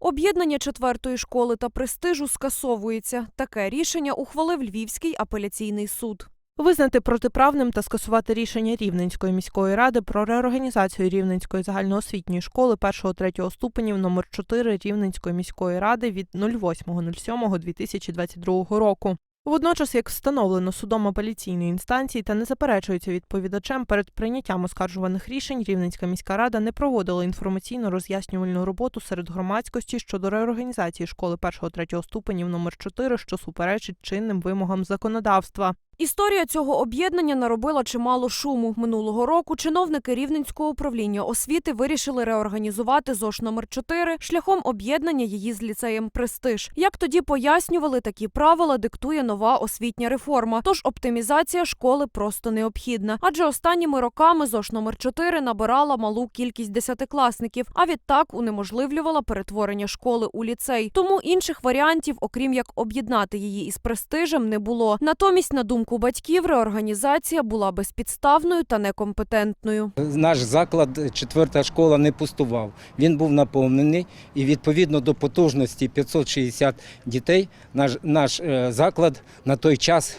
Об'єднання четвертої школи та престижу скасовується. Таке рішення ухвалив Львівський апеляційний суд. Визнати протиправним та скасувати рішення Рівненської міської ради про реорганізацію Рівненської загальноосвітньої школи 1-3 ступенів номер 4 Рівненської міської ради від 08.07.2022 року. Водночас, як встановлено судом апеляційної інстанції та не заперечується відповідачем, перед прийняттям оскаржуваних рішень Рівненська міська рада не проводила інформаційно роз'яснювальну роботу серед громадськості щодо реорганізації школи 1-3 ступенів номер 4, що суперечить чинним вимогам законодавства. Історія цього об'єднання наробила чимало шуму. Минулого року чиновники Рівненського управління освіти вирішили реорганізувати ЗОШ номер 4 шляхом об'єднання її з ліцеєм Престиж. Як тоді пояснювали, такі правила диктує нова освітня реформа. Тож оптимізація школи просто необхідна. Адже останніми роками ЗОШ номер 4 набирала малу кількість десятикласників, а відтак унеможливлювала перетворення школи у ліцей. Тому інших варіантів, окрім як об'єднати її із престижем, не було. Натомість, на думку батьків, реорганізація була безпідставною та некомпетентною. Наш заклад, четверта школа, не пустував. Він був наповнений і відповідно до потужності 560 дітей наш, наш е, заклад на той час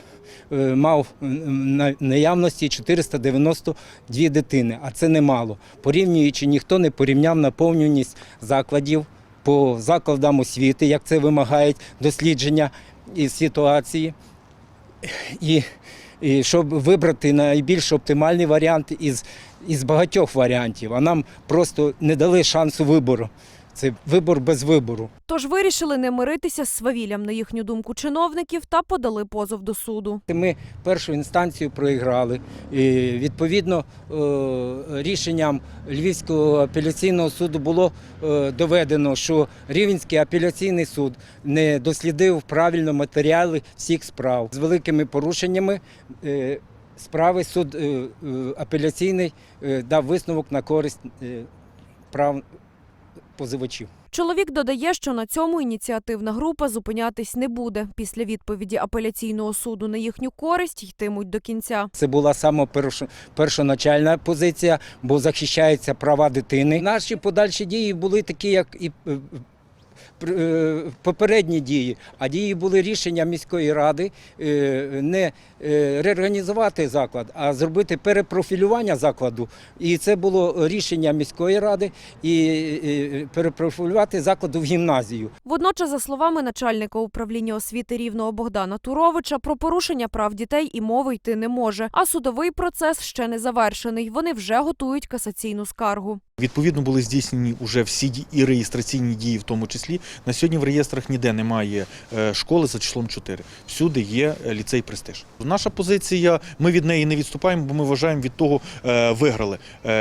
е, мав на наявності 492 дитини, а це немало. Порівнюючи, ніхто не порівняв наповненість закладів по закладам освіти, як це вимагають дослідження і ситуації. І, і щоб вибрати найбільш оптимальний варіант із, із багатьох варіантів, а нам просто не дали шансу вибору. Це вибор без вибору. Тож вирішили не миритися з свавіллям, на їхню думку, чиновників та подали позов до суду. Ми першу інстанцію проіграли. І, відповідно, е, рішенням Львівського апеляційного суду було е, доведено, що Рівненський апеляційний суд не дослідив правильно матеріали всіх справ з великими порушеннями. е, Справи суд апеляційний дав висновок на користь прав позивачів. Чоловік додає, що на цьому ініціативна група зупинятись не буде. Після відповіді апеляційного суду на їхню користь йтимуть до кінця. Це була саме першо- першоначальна позиція, бо захищаються права дитини. Наші подальші дії були такі, як і е, попередні дії, а дії були рішення міської ради е, не е, реорганізувати заклад, а зробити перепрофілювання закладу. І це було рішення міської ради і е, перепрофілювати закладу в гімназію. Водночас, за словами начальника управління освіти рівного Богдана Туровича, про порушення прав дітей і мови йти не може. А судовий процес ще не завершений. Вони вже готують касаційну скаргу. Відповідно, були здійснені вже всі і реєстраційні дії, в тому числі. На сьогодні в реєстрах ніде немає е, школи за числом 4. Всюди є е, ліцей престиж. Наша позиція, ми від неї не відступаємо, бо ми вважаємо від того е, виграли.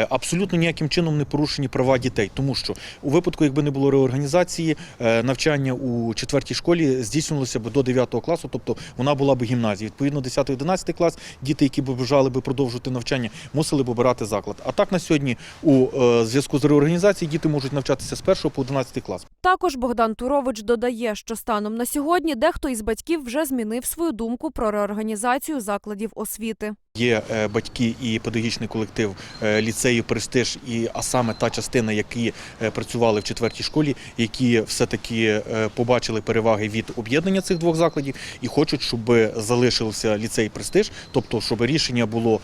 Абсолютно ніяким чином не порушені права дітей, тому що у випадку, якби не було реорганізації, навчання у четвертій школі здійснювалося б до 9 класу, тобто вона була б гімназія. Відповідно, 10-11 клас діти, які б бажали би продовжувати навчання, мусили б обирати заклад. А так на сьогодні у зв'язку з реорганізацією діти можуть навчатися з 1 по 11 клас. Також Богдан Турович додає, що станом на сьогодні дехто із батьків вже змінив свою думку про реорганізацію закладів освіти. Є е, батьки і педагогічний колектив е, ліцею Престиж, і а саме та частина, які е, працювали в четвертій школі, які все-таки е, побачили переваги від об'єднання цих двох закладів і хочуть, щоб залишився ліцей Престиж, тобто щоб рішення було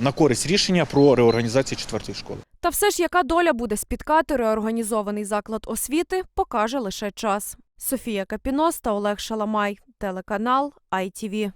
на користь рішення про реорганізацію четвертої школи. Та все ж, яка доля буде спіткати реорганізований заклад освіти, покаже лише час. Софія Капінос та Олег Шаламай, телеканал ITV.